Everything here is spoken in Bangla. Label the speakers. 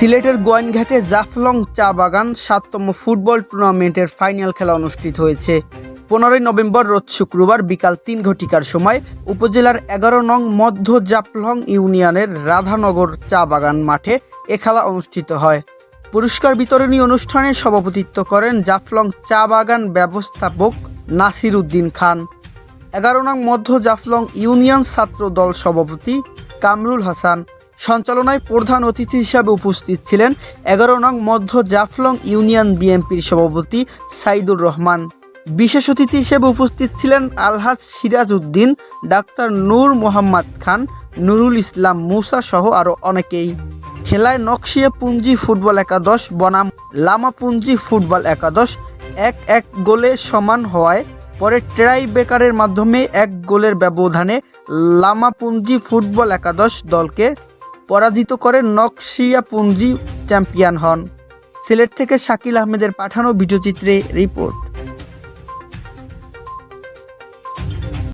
Speaker 1: সিলেটের গোয়াইনঘাটে জাফলং চা বাগান সাততম ফুটবল টুর্নামেন্টের ফাইনাল খেলা অনুষ্ঠিত হয়েছে। পনেরোই নভেম্বর রোজ শুক্রবার বিকাল তিন ঘটিকার সময় উপজেলার এগারো নং মধ্য জাফলং ইউনিয়নের রাধানগর চা বাগান মাঠে এ খেলা অনুষ্ঠিত হয়। পুরস্কার বিতরণী অনুষ্ঠানে সভাপতিত্ব করেন জাফলং চা বাগান ব্যবস্থাপক নাসির উদ্দিন খান। এগারো নং মধ্য জাফলং ইউনিয়ন ছাত্র দল সভাপতি কামরুল হাসান। সঞ্চালনায় প্রধান অতিথি হিসাবে উপস্থিত ছিলেন এগারো নং মধ্য জাফলং ইউনিয়ন বিএনপির সভাপতি সাইদুর রহমান। বিশেষ অতিথি হিসেবে উপস্থিত ছিলেন আলহাজ সিরাজ উদ্দিন, ডাক্তার নূর মোহাম্মদ খান, নুরুল ইসলাম মুসা সহ আরও অনেকেই। খেলায় নকশিয়া পুঞ্জি ফুটবল একাদশ, বনাম লামা পুঞ্জি ফুটবল একাদশ, এক এক গোলে সমান হওয়ায় পরে ট্রাই বেকারের মাধ্যমে এক গোলের ব্যবধানে লামাপুঞ্জি ফুটবল একাদশ দলকে পরাজিত করে নকশিয়া পুঞ্জি চ্যাম্পিয়ন হন। সিলেট থেকে শাকিল আহমেদের পাঠানো ভিডিওচিত্রে রিপোর্ট।